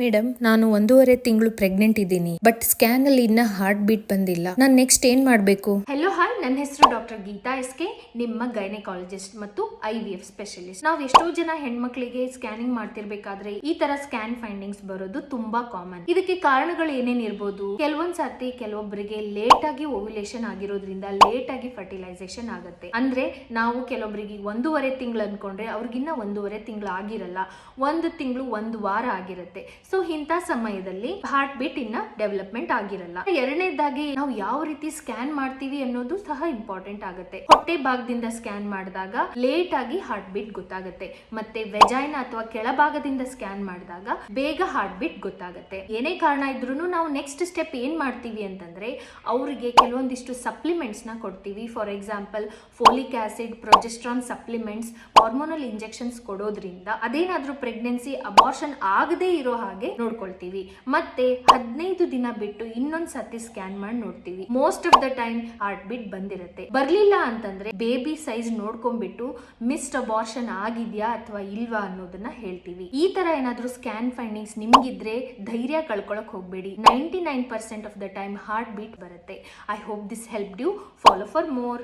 Madam ನಾನು ಒಂದೂವರೆ ತಿಂಗಳು ಪ್ರೆಗ್ನೆಂಟ್ ಇದ್ದೀನಿ ಬಟ್ ಸ್ಕ್ಯಾನ್ ಅಲ್ಲಿ ಇನ್ನ ಹಾರ್ಟ್ ಬೀಟ್ ಬಂದಿಲ್ಲ. ನಾನು ನೆಕ್ಸ್ಟ್ ಏನ್ ಮಾಡ್ಬೇಕು? ಹೆಲೋ ಹಾಯ್ ನನ್ನ ಹೆಸರು ಡಾಕ್ಟರ್ ಗೀತಾ ಎಸ್ ಕೆ ನಿಮ್ಮ ಗೈನೆಕಾಲಜಿಸ್ಟ್ ಮತ್ತು ಐ ವಿ ಎಫ್ ಸ್ಪೆಷಲಿಸ್ಟ್ ನಾವು ಎಷ್ಟೋ ಜನ ಹೆಣ್ಮಕ್ಳಿಗೆ ಸ್ಕ್ಯಾನಿಂಗ್ ಮಾಡ್ತಿರ್ಬೇಕಾದ್ರೆ ಈ ತರ ಸ್ಕ್ಯಾನ್ ಫೈಂಡಿಂಗ್ಸ್ ಬರೋದು ತುಂಬಾ ಕಾಮನ್ ಇದಕ್ಕೆ ಕಾರಣಗಳು ಏನೇನ್ ಇರ್ಬೋದು? ಕೆಲವೊಂದ್ ಸರ್ತಿ ಕೆಲವೊಬ್ಬರಿಗೆ ಲೇಟ್ ಆಗಿ ಓವ್ಯುಲೇಷನ್ ಆಗಿರೋದ್ರಿಂದ ಲೇಟ್ ಆಗಿ ಫರ್ಟಿಲೈಸೇಷನ್ ಆಗುತ್ತೆ. ಅಂದ್ರೆ ನಾವು ಕೆಲವೊಬ್ಬರಿಗೆ ಒಂದೂವರೆ ತಿಂಗಳು ಅನ್ಕೊಂಡ್ರೆ ಅವ್ರಿಗಿನ್ನ ಒಂದೂವರೆ ತಿಂಗಳು ಆಗಿರಲ್ಲ, ಒಂದು ತಿಂಗಳು ಒಂದು ವಾರ ಆಗಿರುತ್ತೆ. ಸೊ ಇಂಥ ಸಮಯದಲ್ಲಿ ಹಾರ್ಟ್ ಬೀಟ್ ಇನ್ನ ಡೆವಲಪ್ಮೆಂಟ್ ಆಗಿರಲ್ಲ. ಎರಡನೇದಾಗಿ ನಾವು ಯಾವ ರೀತಿ ಸ್ಕ್ಯಾನ್ ಮಾಡ್ತೀವಿ ಅನ್ನೋದು ಸಹ ಇಂಪಾರ್ಟೆಂಟ್ ಆಗುತ್ತೆ. ಹೊಟ್ಟೆ ಭಾಗದಿಂದ ಸ್ಕ್ಯಾನ್ ಮಾಡಿದಾಗ ಲೇಟ್ ಆಗಿ ಹಾರ್ಟ್ ಬೀಟ್ ಗೊತ್ತಾಗುತ್ತೆ. ಮತ್ತೆ ವೆಜೈನ ಅಥವಾ ಕೆಳಭಾಗದಿಂದ ಸ್ಕ್ಯಾನ್ ಮಾಡಿದಾಗ ಬೇಗ ಹಾರ್ಟ್ ಬೀಟ್ ಗೊತ್ತಾಗುತ್ತೆ. ಏನೇ ಕಾರಣ ಇದ್ರೂ ನಾವು ನೆಕ್ಸ್ಟ್ ಸ್ಟೆಪ್ ಏನ್ ಮಾಡ್ತೀವಿ ಅಂತಂದ್ರೆ ಅವರಿಗೆ ಕೆಲವೊಂದಿಷ್ಟು ಸಪ್ಲಿಮೆಂಟ್ಸ್ನ ಕೊಡ್ತೀವಿ. For example folic acid progesterone supplements hormonal injections ಕೊಡೋದ್ರಿಂದ ಅದೇನಾದ್ರೂ ಪ್ರೆಗ್ನೆನ್ಸಿ ಅಬಾರ್ಷನ್ ಆಗದೇ ಇರೋ ಹಾಗೆ ನೋಡ್ಕೊಳ್ತೀವಿ. ಮತ್ತೆ ಹದಿನೈದು ದಿನ ಬಿಟ್ಟು ಇನ್ನೊಂದ್ ಸತಿ ಸ್ಕ್ಯಾನ್ ಮಾಡಿ ನೋಡ್ತೀವಿ. Most of the time heart beat ಬಂದಿರುತ್ತೆ. ಬರ್ಲಿಲ್ಲ ಅಂತಂದ್ರೆ ಬೇಬಿ ಸೈಜ್ ನೋಡ್ಕೊಂಡ್ಬಿಟ್ಟು ಮಿಸ್ಡ್ ಅಬಾರ್ಷನ್ ಆಗಿದ್ಯಾ ಅಥವಾ ಇಲ್ವಾ ಅನ್ನೋದನ್ನ ಹೇಳ್ತೀವಿ. ಈ ತರ ಏನಾದ್ರೂ ಸ್ಕ್ಯಾನ್ ಫೈಂಡಿಂಗ್ಸ್ ನಿಮ್ಗಿದ್ರೆ ಧೈರ್ಯ ಕಳ್ಕೊಳಕ್ ಹೋಗ್ಬೇಡಿ. Ninety nine percent of the time heart beat ಬರುತ್ತೆ. I hope this help you follow for more